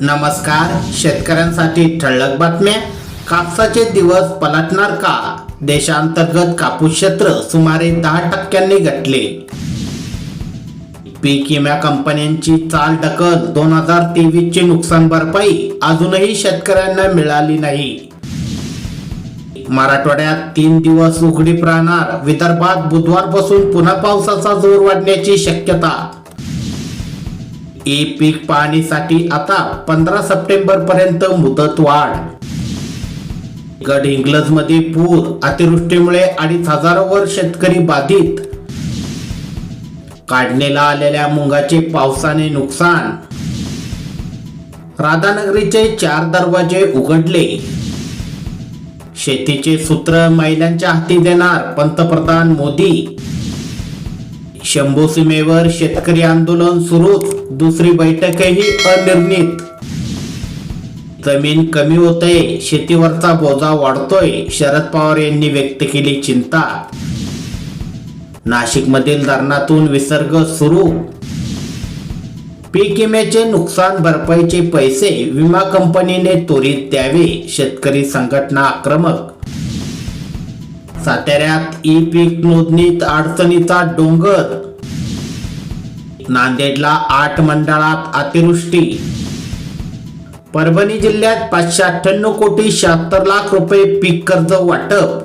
नमस्कार शेतकऱ्यांसाठी ठळक बातम्या. कापसाचे दिवस पलटणार का? देशांतर्गत कापूस क्षेत्र सुमारे दहा टक्क्यांनी घटले. पीक विमा कंपन्यांची चाल ढकल दोन हजार तेवीस ची नुकसान भरपाई अजूनही शेतकऱ्यांना मिळाली नाही. मराठवाड्यात तीन दिवस उघडीप राहणार विदर्भात बुधवारपासून पुन्हा पावसाचा जोर वाढण्याची शक्यता. ई पीक पाहणीसाठी आता पंधरा सप्टेंबर पर्यंत मुदत वाढ. गड इंग्लजमध्ये पूर अतिवृष्टीमुळे अडीच हजारावर शेतकरी बाधित. काढणीला आलेल्या मुंगाचे पावसाने नुकसान. राधानगरीचे चार दरवाजे उघडले. शेतीचे सूत्र महिलांच्या हाती देणार पंतप्रधान मोदी. शंभू सीमेवर शेतकरी आंदोलन सुरूच दुसरी बैठकही अनिर्णित. जमीन कमी होतय शेतीवरचा बोजा वाढतोय शरद पवार यांनी व्यक्त केली चिंता. नाशिकमधील धरणातून विसर्ग सुरू. पीक विम्याचे नुकसान भरपाईचे पैसे विमा कंपनीने त्वरित द्यावे शेतकरी संघटना आक्रमक. साताऱ्यात ई पीक नोंदणीत अडचणीचा डोंगर. नांदेडला आठ मंडळात अतिवृष्टी. परभणी जिल्ह्यात पाचशे अठ्ठ्याण्णव कोटी शहात्तर लाख रुपये पीक कर्ज वाटप.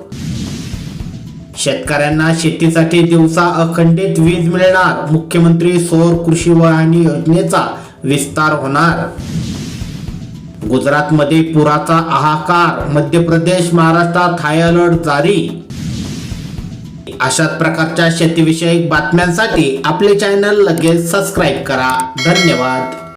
शेतकऱ्यांना शेतीसाठी दिवसा अखंडित वीज मिळणार. मुख्यमंत्री सौर कृषी वाहिनी योजनेचा विस्तार होणार. गुजरातमध्ये पुराचा हाहाकार मध्य प्रदेश महाराष्ट्रात हाय अलर्ट जारी. अशाच प्रकारच्या शेतीविषयक बातम्यांसाठी आपले चॅनल लगेच सबस्क्राईब करा. धन्यवाद.